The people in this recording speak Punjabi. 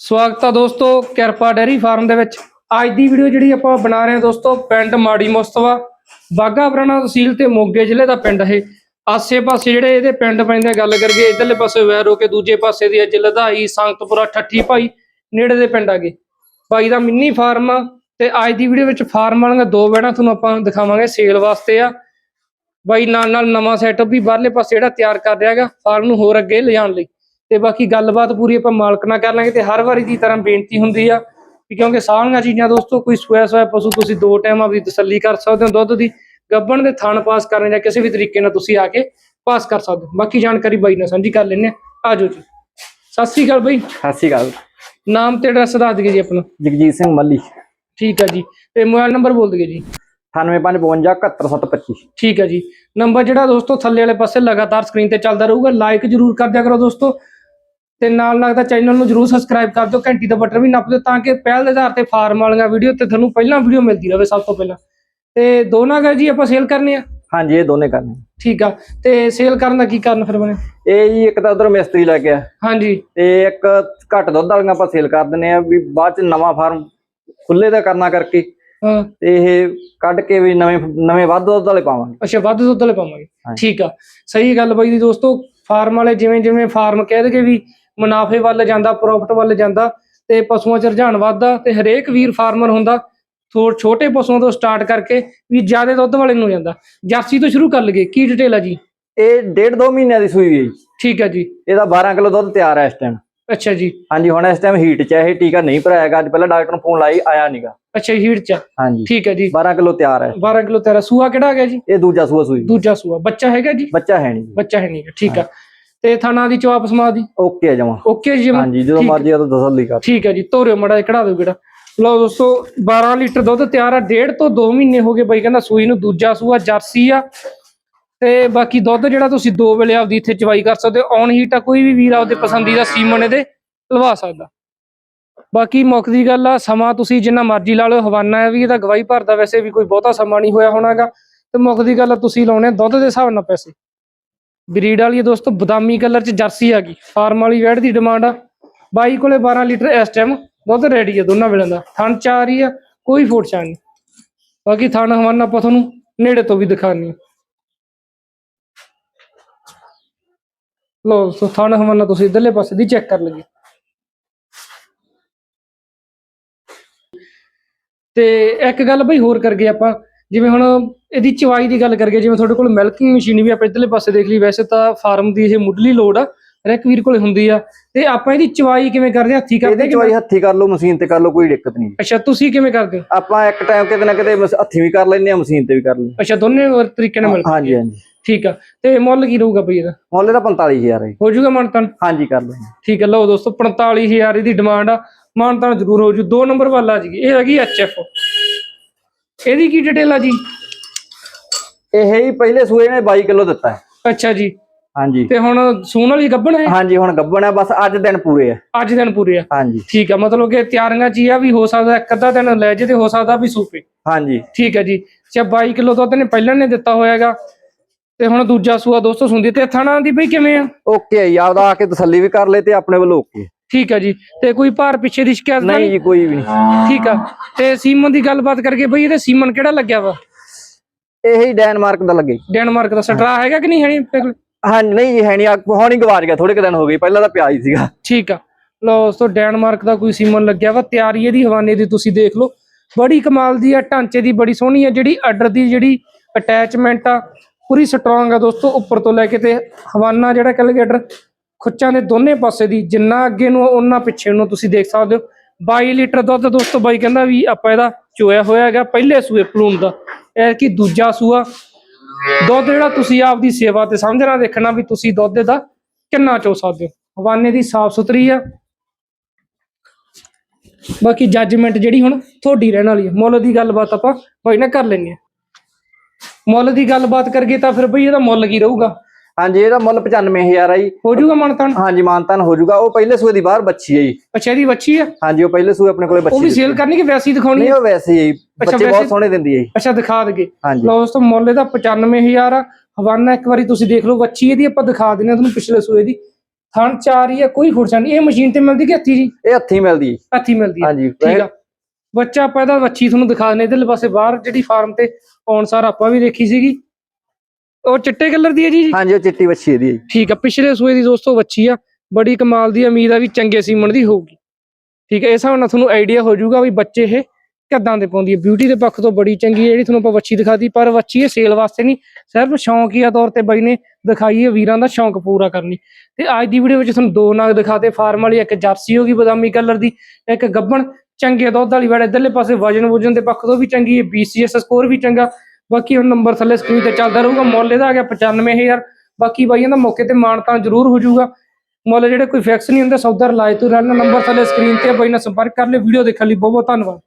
ਸਵਾਗਤ ਆ ਦੋਸਤੋ, ਕਿਰਪਾ ਡੈਰੀ ਫਾਰਮ ਦੇ ਵਿੱਚ। ਅੱਜ ਦੀ ਵੀਡੀਓ ਜਿਹੜੀ ਆਪਾਂ ਬਣਾ ਰਹੇ ਹਾਂ ਦੋਸਤੋ, ਪਿੰਡ ਮਾੜੀ ਮੁਸਤਵਾ ਬਾਗਾ ਪੁਰਾਣਾ ਤਹਿਸੀਲ ਤੇ ਮੋਗੇ ਜ਼ਿਲ੍ਹੇ ਦਾ ਪਿੰਡ ਇਹ। ਆਸੇ-ਪਾਸੇ ਜਿਹੜੇ ਇਹਦੇ ਪਿੰਡ ਪੈਂਦੇ ਗੱਲ ਕਰੀਏ, ਇਧਰਲੇ ਪਾਸੇ ਵੈਰੋ ਕੇ ਦੂਜੇ ਪਾਸੇ ਦੀ ਅੱਜ ਲਧਾਈ ਸੰਗਤਪੁਰਾ, ਠੱਠੀ ਭਾਈ, ਨੇੜੇ ਦੇ ਪਿੰਡ ਆ ਗਏ ਭਾਈ ਦਾ ਮਿੰਨੀ ਫਾਰਮ ਆ, ਤੇ ਅੱਜ ਦੀ ਵੀਡੀਓ ਵਿੱਚ ਫਾਰਮ ਵਾਲੀਆਂ ਦੋ ਬੈਣਾ ਤੁਹਾਨੂੰ ਆਪਾਂ ਦਿਖਾਵਾਂਗੇ, ਸੇਲ ਵਾਸਤੇ ਆ। ਬਾਈ ਨਾਲ ਨਾਲ ਨਵਾਂ ਸੈਟਅਪ ਵੀ ਬਾਹਰਲੇ ਪਾਸੇ ਜਿਹੜਾ ਤਿਆਰ ਕਰ ਰਿਹਾ ਹੈਗਾ, ਫਾਰਮ ਨੂੰ ਹੋਰ ਅੱਗੇ ਲਿਜਾਣ ਲਈ। ਤੇ ਬਾਕੀ ਗੱਲਬਾਤ ਪੂਰੀ ਆਪਾਂ ਮਾਲਕ ਨਾਲ ਕਰ ਲਾਂਗੇ ਤੇ ਹਰ ਵਾਰੀ ਦੀ ਤਰ੍ਹਾਂ ਬੇਨਤੀ ਹੁੰਦੀ ਆ ਕਿਉਂਕਿ ਸਾਰੀਆਂ ਚੀਜ਼ਾਂ ਦੋਸਤੋ ਕੋਈ ਸੋਇਆ ਸੋਇਆ ਪਸ਼ੂ ਤੁਸੀਂ ਦੋ ਟਾਈਮਾਂ ਵੀ ਤਸੱਲੀ ਕਰ ਸਕਦੇ ਹੋ ਦੁੱਧ ਦੀ ਗੱਬਣ ਦੇ ਥਣ ਪਾਸ ਕਰਨ ਜਾਂ ਕਿਸੇ ਵੀ ਤਰੀਕੇ ਨਾਲ ਤੁਸੀਂ ਆ ਕੇ ਪਾਸ ਕਰ ਸਕਦੇ ਹੋ। ਬਾਕੀ ਜਾਣਕਾਰੀ ਬਾਈ ਨਾਲ ਸਾਂਝੀ ਕਰ ਲੈਣੇ ਆ ਆਜੋ ਜੀ। ਸਤਿ ਸ੍ਰੀ ਅਕਾਲ ਬਾਈ। ਸਤਿ ਸ਼੍ਰੀ ਅਕਾਲ। ਨਾਮ ਤੇ ਐਡਰੈਸ ਦੱਸ ਦਿਓ ਜੀ ਆਪਣਾ। ਜਗਜੀਤ ਸਿੰਘ ਮੱਲੀ। ਠੀਕ ਆ ਜੀ। ਤੇ ਮੋਬਾਈਲ ਨੰਬਰ ਬੋਲ ਦਿਓ ਜੀ। 9855 ਠੀਕ ਹੈ ਜੀ। ਨੰਬਰ ਜਿਹੜਾ ਦੋਸਤੋ ਥੱਲੇ ਵਾਲੇ ਪਾਸੇ ਲਗਾਤਾਰ ਸਕਰੀਨ ਤੇ ਚੱਲਦਾ ਰਹੂਗਾ। ਲਾਈਕ ਜਰੂਰ ਕਰ ਦਿਆ ਕਰੋ ਦੋਸਤੋ। ਤੇ ਨਾਲ ਲੱਗਦਾ ਚੈਨਲ ਨੂੰ ਜਰੂਰ ਸਬਸਕ੍ਰਾਈਬ ਕਰ ਦਿਓ ਘੰਟੀ ਦਾ ਬਟਨ ਵੀ ਨੱਪ ਦਿਓ ਤਾਂ ਕਿ ਪਹਿਲ ਦੇ ਆਧਾਰ ਤੇ ਫਾਰਮ ਵਾਲੀਆਂ ਵੀਡੀਓ ਤੇ ਤੁਹਾਨੂੰ ਪਹਿਲਾਂ ਵੀਡੀਓ ਮਿਲਦੀ ਰਹੇ ਸਭ ਤੋਂ ਪਹਿਲਾਂ। ਤੇ ਦੋਨਾਂ ਗਾ ਜੀ ਆਪਾਂ ਸੇਲ ਕਰਨੇ ਆ? ਹਾਂਜੀ ਇਹ ਦੋਨੇ ਕਰਨੇ। ਠੀਕ ਆ ਤੇ ਸੇਲ ਕਰਨ ਦਾ ਕੀ ਕਰਨ ਫਿਰ ਬਣੇ? ਇਹ ਜੀ ਇੱਕ ਤਾਂ ਉਧਰ ਮਿਸਤਰੀ ਲੈ ਗਿਆ ਹਾਂਜੀ। ਤੇ ਇੱਕ ਘੱਟ ਦੁੱਧ ਵਾਲੀਆਂ ਆਪਾਂ ਸੇਲ ਕਰ ਦਿੰਨੇ ਆ ਵੀ ਬਾਅਦ ਚ ਨਵਾਂ ਫਾਰਮ ਖੁੱਲੇ ਦਾ ਕਰਨਾ ਕਰਕੇ। ਹਾਂ। ਤੇ ਇਹ ਕੱਢ ਕੇ ਵੀ ਨਵੇਂ ਨਵੇਂ ਵੱਧ ਦੁੱਧ ਵਾਲੇ ਪਾਵਾਂਗੇ। ਅੱਛਾ ਵੱਧ ਦੁੱਧ ਵਾਲੇ ਪਾਵਾਂਗੇ। ਠੀਕ ਆ ਸਹੀ ਗੱਲ ਬਾਈ ਦੀ ਦੋਸਤੋ ਫਾਰਮ ਵਾਲੇ ਜਿਵੇਂ ਜਿਵੇਂ ਫਾਰਮ ਕਹਿ ਦਗੇ ਵੀ ਮੁਨਾਫੇ ਵੱਲ ਜਾਂਦਾ ਪ੍ਰੋਫਿਟ ਵੱਲ ਜਾਂਦਾ ਤੇ ਪਸ਼ੂਆਂ ਚ ਰੁਝਾਨ ਵੱਧਦਾ ਤੇ ਹਰੇਕ ਵੀਰ ਫਾਰਮਰ ਹੁੰਦਾ। ਥੋੜ ਛੋਟੇ ਪਸ਼ੂਆਂ ਤੋਂ ਸਟਾਰਟ ਕਰਕੇ ਵੀ ਜ਼ਿਆਦਾ ਦੁੱਧ ਵਾਲੇ ਨੂੰ ਜਾਂਦਾ। ਜਰਸੀ ਤੋਂ ਸ਼ੁਰੂ ਕਰ ਲਈਏ ਕੀ ਡਿਟੇਲ ਆ ਜੀ? ਇਹ ਡੇਢ ਦੋ ਮਹੀਨਿਆਂ ਦੀ ਸੂਈ ਹੈ ਜੀ। ਠੀਕ ਹੈ ਜੀ। ਇਹਦਾ 12 ਕਿਲੋ ਦੁੱਧ ਤਿਆਰ ਹੈ ਇਸ ਟਾਈਮ ਅੱਛਾ ਜੀ। ਹਾਂਜੀ ਹੁਣ ਇਸ ਟਾਈਮ ਹੀਟ ਚ ਹੈ ਇਹ ਟੀਕਾ ਨਹੀਂ ਭਰਾਇਆ ਹੈਗਾ ਅੱਜ ਪਹਿਲਾਂ ਡਾਕਟਰ ਨੂੰ ਫੋਨ ਲਾਈ ਆਇਆ ਨਹੀਂਗਾ ਅੱਛਾ ਹੀਟ ਚ। ਹਾਂਜੀ। ਠੀਕ ਹੈ ਜੀ। 12 ਕਿਲੋ ਤਿਆਰ ਹੈ। 12 ਕਿਲੋ ਤੇਰਾ ਸੂਆ ਕਿਹੜਾ ਆ ਗਿਆ ਜੀ? ਇਹ ਦੂਜਾ ਸੂਆ ਸੂਈ। ਦੂਜਾ ਸੂਆ। ਬੱਚਾ ਹੈਗਾ ਜੀ? ਬੱਚਾ ਹੈ ਨਹੀਂ ਬੱਚਾ ਹੈ ਨਹੀਂ ਠੀਕ ਆ। ਤੇ ਥਾਣਾ ਦੀ ਚਵਾਪ ਸਮਾ ਦੀ? ਓਕੇ ਜਮਾ। ਓਕੇ ਜੀ ਜਮਾਂ? ਹਾਂਜੀ ਜਦੋਂ। ਮਰਜ਼ੀ ਆ ਤਾਂ ਤਸੱਲੀ ਕਰ। ਠੀਕ ਹੈ ਜੀ ਤੋਰਿਓ ਮੜਾ ਕਢਾ ਦਿਓ ਕਿਹੜਾ ਲਓ ਦੋਸਤੋ 12 ਲੀਟਰ ਦੁੱਧ ਤਿਆਰ ਆ ਡੇਢ ਤੋਂ 2 ਮਹੀਨੇ ਹੋ ਗਏ ਬਾਈ ਕਹਿੰਦਾ ਸੂਈ ਨੂੰ ਦੂਜਾ ਸੂਆ ਜਰਸੀ ਆ। ਤੇ ਬਾਕੀ ਦੁੱਧ ਜਿਹੜਾ ਤੁਸੀਂ ਦੋ ਵੇਲੇ ਆਪਦੀ ਇੱਥੇ ਚਵਾਈ ਕਰ ਸਕਦੇ ਹੋ। ਔਨ ਹੀਟ ਆ ਕੋਈ ਵੀ ਵੀਰ ਆਪਦੇ ਪਸੰਦੀਦਾ ਸੀਮਨ ਇਹਦੇ ਲਵਾ ਸਕਦਾ। ਬਾਕੀ ਮੁੱਖ ਦੀ ਗੱਲ ਆ ਸਮਾਂ ਤੁਸੀਂ ਜਿੰਨਾ ਮਰਜ਼ੀ ਲਾ ਲਓ ਹਵਾਨਾ ਹੈ ਵੀ ਇਹਦਾ ਗਵਾਹੀ ਭਰਦਾ ਵੈਸੇ ਵੀ ਕੋਈ ਬਹੁਤਾ ਸਮਾਂ ਨਹੀਂ ਹੋਇਆ ਹੋਣਾਗਾ। ਤੇ ਮੁੱਖ ਦੀ ਗੱਲ ਆ ਤੁਸੀਂ ਲਾਉਣੇ ਦੁੱਧ ਦੇ ਹਿਸਾਬ ਨਾਲ ਪੈਸੇ। ਬਰੀਡ ਵਾਲੀ ਦੋਸਤੋ, ਬਦਾਮੀ ਕਲਰ ਚ ਜਰਸੀ ਆ ਗਈ। ਫਾਰਮ ਵਾਲੀ ਵੈੜ ਦੀ ਡਿਮਾਂਡ ਆ। ਬਾਈ ਕੋਲੇ 12 ਲੀਟਰ ਇਸ ਟਾਈਮ ਦੁੱਧ ਰੈਡੀ ਆ ਦੋਨਾਂ ਵੇਲੇ ਦਾ। ਥਣ ਚਾਰ ਹੀ ਆ, ਕੋਈ ਫੋਟ ਚਾਹ ਨਹੀਂ। ਬਾਕੀ ਥਣ ਹਵਾਨਾ ਆਪਾਂ ਤੁਹਾਨੂੰ ਨੇੜੇ ਤੋਂ ਵੀ ਦਿਖਾਣੀ ਲੋ ਸੋ ਥਣ ਹਵਾਨਾ ਤੁਸੀਂ ਇਧਰਲੇ ਪਾਸੇ ਦੀ ਚੈੱਕ ਕਰ ਲਈਏ। ਤੇ ਇੱਕ ਗੱਲ ਬਈ ਹੋਰ ਕਰ ਗਏ ਆਪਾਂ। ਜਿਵੇਂ ਹੁਣ ਇਹਦੀ ਚਵਾਈ ਦੀ ਗੱਲ ਕਰਗੇ ਜਿਵੇਂ ਤੁਹਾਡੇ ਕੋਲ ਮਿਲਕਿੰਗ ਮਸ਼ੀਨ ਵੀ ਆਪਾਂ ਇਧਰਲੇ ਪਾਸੇ ਦੇਖ ਲਈ ਵੈਸੇ ਤਾਂ ਫਾਰਮ ਦੀ ਇਹ ਮੁੱਢਲੀ ਲੋੜ ਆ ਹਰ ਇੱਕ ਵੀਰ ਕੋਲੇ ਹੁੰਦੀ ਆ। ਤੇ ਆਪਾਂ ਇਹਦੀ ਚਵਾਈ ਕਿਵੇਂ ਕਰਦੇ ਆ ਹੱਥੀ ਕਰਦੇ ਇਹਦੀ ਚਵਾਈ ਹੱਥੀ ਕਰ ਲਓ ਮਸ਼ੀਨ ਤੇ ਕਰ ਲਓ ਕੋਈ ਦਿੱਕਤ ਨਹੀਂ। ਅੱਛਾ ਤੁਸੀਂ ਕਿਵੇਂ ਕਰਦੇ? ਹੋ ਆਪਾਂ ਇੱਕ ਟਾਈਮ ਕਿਤੇ ਨਾ ਕਿਤੇ ਹੱਥੀਂ ਵੀ ਕਰ ਲੈਂਦੇ ਆ ਮਸ਼ੀਨ ਤੇ ਵੀ ਕਰ ਲੈਂਦੇ ਅੱਛਾ ਦੋਨੇ ਤਰੀਕੇ ਨਾਲ ਮਿਲ ਹਾਂਜੀ ਹਾਂਜੀ। ਠੀਕ ਆ। ਤੇ ਮੁੱਲ ਕੀ ਰਹੂਗਾ ਬਈ ਇਹਦਾ? ਮੁੱਲ ਇਹਦਾ 45000 ਹੈ। ਹੋ ਜਾਊਗਾ ਮਾਨਤਨ? ਹਾਂਜੀ ਕਰ ਲੈਂਦੇ ਠੀਕ ਹੈ ਲਓ ਦੋਸਤੋ 45000 ਇਹਦੀ ਡਿਮਾਂਡ ਆ। ਮਾਨਤਨ ਜ਼ਰੂਰ ਹੋ ਜੂ। ਦੋ ਨੰਬਰ ਵੱਲ ਆ ਜੀ ਇਹ ਹੈਗੀ ਐਚਐਫ ਇਹਦੀ ਕੀ ਡਿਟੇਲ ਆ ਜੀ? ਇਹ ਹੀ ਪਹਿਲੇ ਸੂਏ ਨੇ 22 ਕਿਲੋ ਦਿੱਤਾ ਹੈ। ਅੱਛਾ ਜੀ। ਹਾਂਜੀ। ਤੇ ਹੁਣ ਸੂਣ ਵਾਲੀ ਗੱਭਣ ਹੈ? ਹਾਂਜੀ ਹੁਣ ਗੱਬਣ ਹੈ ਬਸ ਅੱਜ ਦਿਨ ਪੂਰੇ ਹੈ ਅੱਜ ਦਿਨ ਪੂਰੇ ਆ। ਹਾਂਜੀ। ਠੀਕ ਆ ਮਤਲਬ ਕਿ ਤਿਆਰੀਆਂ ਚ ਹੀ ਆ ਵੀ ਹੋ ਸਕਦਾ ਇੱਕ ਅੱਧਾ ਦਿਨ ਲੈ ਜੇ ਤੇ ਹੋ ਸਕਦਾ ਵੀ ਸੂਪੇ। ਹਾਂਜੀ। ਠੀਕ ਹੈ ਜੀ। ਅੱਛਾ 22 ਕਿਲੋ ਦੁੱਧ ਨੇ ਪਹਿਲਾਂ ਨੇ ਦਿੱਤਾ ਹੋਇਆਗਾ ਤੇ ਹੁਣ ਦੂਜਾ ਸੂਆ ਦੋਸਤੋ ਸੁੰਦੀ ਤੇ ਥਣਾ ਦੀ ਬਈ ਕਿਵੇਂ ਆ? ਓਕੇ ਜੀ ਆਪਦਾ ਆ ਕੇ ਤਸੱਲੀ ਵੀ ਕਰ ਲੈ ਤੇ ਆਪਣੇ ਵੱਲੋਂ ਓਕੇ ਠੀਕ ਹੈ ਜੀ। ਤੇ ਕੋਈ ਭਾਰ ਪਿੱਛੇ ਦੀ ਸ਼ਿਕਾਇਤ ਤਾਂ ਨਹੀਂ ਜੀ ਕੋਈ ਵੀ ਨਹੀਂ। ਠੀਕ ਆ। ਤੇ ਸੀਮਨ ਦੀ ਗੱਲਬਾਤ ਕਰਕੇ ਬਈ ਇਹਦੇ ਸੀਮਨ ਕਿਹੜਾ ਲੱਗਿਆ ਵਾ? ਇਹ ਹੀ ਡੈਨਮਾਰਕ ਦਾ ਲੱਗੇ। ਡੈਨਮਾਰਕ ਦਾ ਸਟਰਾ ਹੈਗਾ ਕਿ ਨਹੀਂ ਹੈ ਨਹੀਂ ਹਾਂਜੀ ਨਹੀਂ ਜੀ ਹੈ ਨਹੀਂ ਆ। ਹੁਣ ਹੀ ਗਵਾਚ ਗਿਆ ਥੋੜੇ ਕੁ ਦਿਨ ਹੋ ਗਏ ਪਹਿਲਾਂ ਤਾਂ ਪਿਆ ਹੀ ਸੀਗਾ। ਠੀਕ ਆ। ਲਓ ਦੋਸਤੋ ਡੈਨਮਾਰਕ ਦਾ ਕੋਈ ਸੀਮਨ ਲੱਗਿਆ ਵਾ। ਤਿਆਰੀ ਇਹਦੀ ਹਵਾਨੇ ਦੀ ਤੁਸੀਂ ਦੇਖ ਲਓ। ਬੜੀ ਕਮਾਲ ਦੀ ਆ ਢਾਂਚੇ ਦੀ ਬੜੀ ਸੋਹਣੀ ਆ। ਜਿਹੜੀ ਆਰਡਰ ਦੀ ਜਿਹੜੀ ਅਟੈਚਮੈਂਟ ਆ ਪੂਰੀ ਸਟਰੋਂਗ ਆ ਦੋਸਤੋ ਉੱਪਰ ਤੋਂ ਲੈ ਕੇ ਤੇ ਹਵਾਨਾ ਜਿਹੜਾ ਕੈਲਗੇਟਰ ਖੁੱਚਾਂ ਦੇ ਦੋਨੇ ਪਾਸੇ ਦੀ, ਜਿੰਨਾ ਅੱਗੇ ਨੂੰ ਉਹਨਾਂ ਪਿੱਛੇ ਨੂੰ ਤੁਸੀਂ ਦੇਖ ਸਕਦੇ ਹੋ। 22 ਲੀਟਰ ਦੁੱਧ ਦੋਸਤੋ, ਬਾਈ ਕਹਿੰਦਾ ਵੀ ਆਪਾਂ ਇਹਦਾ ਚੋਇਆ ਹੋਇਆ ਹੈਗਾ, ਪਹਿਲੇ ਸੂਏ ਪਲੂਨ ਦਾ। ਇਹ ਕਿ ਦੂਜਾ ਸੂਆ? ਦੁੱਧ ਜਿਹੜਾ ਤੁਸੀਂ ਆਪਦੀ ਸੇਵਾ ਤੇ ਸਮਝਣਾ ਦੇਖਣਾ ਵੀ ਤੁਸੀਂ ਦੁੱਧ ਦਾ ਕਿੰਨਾ ਚੋ ਸਕਦੇ ਹੋ। ਹਵਾਨੇ ਦੀ ਸਾਫ਼ ਸੁਥਰੀ ਆ। ਬਾਕੀ ਜੱਜਮੈਂਟ ਜਿਹੜੀ ਹੁਣ ਤੁਹਾਡੀ ਰਹਿਣ ਵਾਲੀ ਹੈ ਮੁੱਲ ਦੀ ਗੱਲਬਾਤ ਆਪਾਂ ਬਾਈ ਨਾ ਕਰ ਲੈਣੀ ਆ। ਮੁੱਲ ਦੀ ਗੱਲਬਾਤ ਕਰਗੇ ਤਾਂ ਫਿਰ ਬਈ ਇਹਦਾ ਮੁੱਲ ਕੀ ਰਹੂਗਾ? ਹਾਂਜੀ ਇਹਦਾ ਮੁੱਲ 95000 ਆ ਜੀ। ਹੋ ਜਾਊਗਾ ਮਨਤਨ ਹਾਂਜੀ ਮਾਨਤਾਨ ਹੋ ਜਾਊਗਾ। ਉਹ ਪਹਿਲੇ ਸੂਏ ਦੀ ਬਾਹਰ ਬੱਚੀ ਹੈ ਜੀ। ਅੱਛਾ ਇਹਦੀ ਬੱਚੀ ਆ? ਹਾਂਜੀ ਉਹ ਪਹਿਲੇ ਸੂਏ ਆਪਣੇ ਕੋਲੇ ਬੱਚੀ ਉਹ ਵੀ ਸੇਲ ਕਰਨੀ ਕਿ ਵੈਸੀ ਦਿਖਾਉਣੀ ਨਹੀਂ ਆ? ਉਹ ਵੈਸੇ ਹੀ ਬੱਚੇ ਬਹੁਤ ਸੋਹਣੇ ਦਿੰਦੀ ਹੈ ਜੀ। ਅੱਛਾ ਦਿਖਾ ਦਗੇ। ਲਓ ਦੋਸਤੋ ਮੁੱਲ ਇਹਦਾ 95000 ਆ। ਹਵਾਨਾ ਇੱਕ ਵਾਰੀ ਤੁਸੀਂ ਦੇਖ ਲਓ ਬੱਚੀ ਇਹਦੀ ਆਪਾਂ ਦਿਖਾ ਦਿੰਦੇ ਹਾਂ ਤੁਹਾਨੂੰ ਪਿਛਲੇ ਸੂਏ ਦੀ। ਥਣ ਚਾਰ ਹੀ ਆ ਕੋਈ ਫੁਰਸਾ ਨਹੀਂ। ਇਹ ਮਸ਼ੀਨ ਤੇ ਮਿਲਦੀ ਕਿ ਹੱਥੀ ਜੀ? ਇਹ ਹੱਥੀਂ ਮਿਲਦੀ। ਹੱਥੀ ਮਿਲਦੀ ਹੈ ਹਾਂਜੀ। ਠੀਕ ਆ। ਬੱਚਾ ਆਪਾਂ ਇਹਦਾ ਵੱਛੀ ਤੁਹਾਨੂੰ ਦਿਖਾ ਦਿੰਦੇ ਇਧਰਲੇ ਪਾਸੇ ਬਾਹਰ ਜਿਹੜੀ ਫਾਰਮ ਤੇ ਆਉਣ ਸਾਰ ਆਪਾਂ ਵੀ ਦੇਖੀ ਸੀਗੀ। ਉਹ ਚਿੱਟੇ ਕਲਰ ਦੀ ਹੈ ਜੀ? ਹਾਂਜੀ ਉਹ ਚਿੱਟੀ ਵੱਛੀ ਇਹਦੀ ਹੈ ਜੀ। ਠੀਕ ਆ ਪਿਛਲੇ ਸੂਏ ਦੀ ਦੋਸਤੋ ਵੱਛੀ ਆ। ਬੜੀ ਕਮਾਲ ਦੀ ਉਮੀਦ ਆ ਵੀ ਚੰਗੇ ਸੀਮਣ ਦੀ ਹੋਊਗੀ। ਠੀਕ ਹੈ ਇਸ ਹਿਸਾਬ ਨਾਲ ਤੁਹਾਨੂੰ ਆਈਡੀਆ ਹੋ ਜਾਊਗਾ ਵੀ ਬੱਚੇ ਇਹ ਕਿੱਦਾਂ ਦੇ ਪਾਉਂਦੀ ਹੈ ਬਿਊਟੀ ਦੇ ਪੱਖ ਤੋਂ ਬੜੀ ਚੰਗੀ ਹੈ ਜਿਹੜੀ ਤੁਹਾਨੂੰ ਆਪਾਂ ਵੱਛੀ ਦਿਖਾਦੀ ਪਰ ਵੱਛੀ ਇਹ ਸੇਲ ਵਾਸਤੇ ਨਹੀਂ। ਸਿਰਫ ਸ਼ੌਂਕੀਆ ਤੌਰ ਤੇ ਬਾਈ ਨੇ ਦਿਖਾਈ ਹੈ ਵੀਰਾਂ ਦਾ ਸ਼ੌਂਕ ਪੂਰਾ ਕਰਨੀ। ਤੇ ਅੱਜ ਦੀ ਵੀਡੀਓ ਵਿੱਚ ਤੁਹਾਨੂੰ ਦੋ ਨਾਗ ਦਿਖਾਤੇ। ਫਾਰਮ ਵਾਲੀ ਇੱਕ ਜਰਸੀ ਹੋਗੀ ਬਦਾਮੀ ਕਲਰ ਦੀ ਇੱਕ ਗੱਬਣ। ਚੰਗੇ ਦੁੱਧ ਵਾਲੀ ਵੜ ਇਧਰਲੇ ਪਾਸੇ ਵਜਨ ਵੁਜਨ ਦੇ ਪੱਖ ਤੋਂ ਵੀ ਚੰਗੀ ਹੈ BCS ਸਕੋਰ ਵੀ ਚੰਗਾ। ਬਾਕੀ ਹੁਣ ਨੰਬਰ ਥੱਲੇ ਸਕਰੀਨ ਤੇ ਚੱਲਦਾ ਰਹੂਗਾ, ਮੁੱਲ ਇਹਦਾ ਆ ਗਿਆ 95000 ਬਾਕੀ ਬਾਈਆਂ ਦਾ ਮੌਕੇ ਤੇ ਮਾਣ ਤਾਂ ਜ਼ਰੂਰ ਹੋ ਜਾਊਗਾ। ਮੁੱਲ ਜਿਹੜੇ ਕੋਈ ਫਿਕਸ ਨਹੀਂ ਹੁੰਦੇ, ਸੌਦਾ ਲਾਇ ਤੋਂ ਰਹਿਣਾ ਨੰਬਰ ਥੱਲੇ ਸਕਰੀਨ ਤੇ ਬਾਈ ਨਾਲ ਸੰਪਰਕ ਕਰ ਲਿਓ। ਵੀਡੀਓ ਦੇਖਣ ਲਈ ਬਹੁਤ ਬਹੁਤ ਧੰਨਵਾਦ।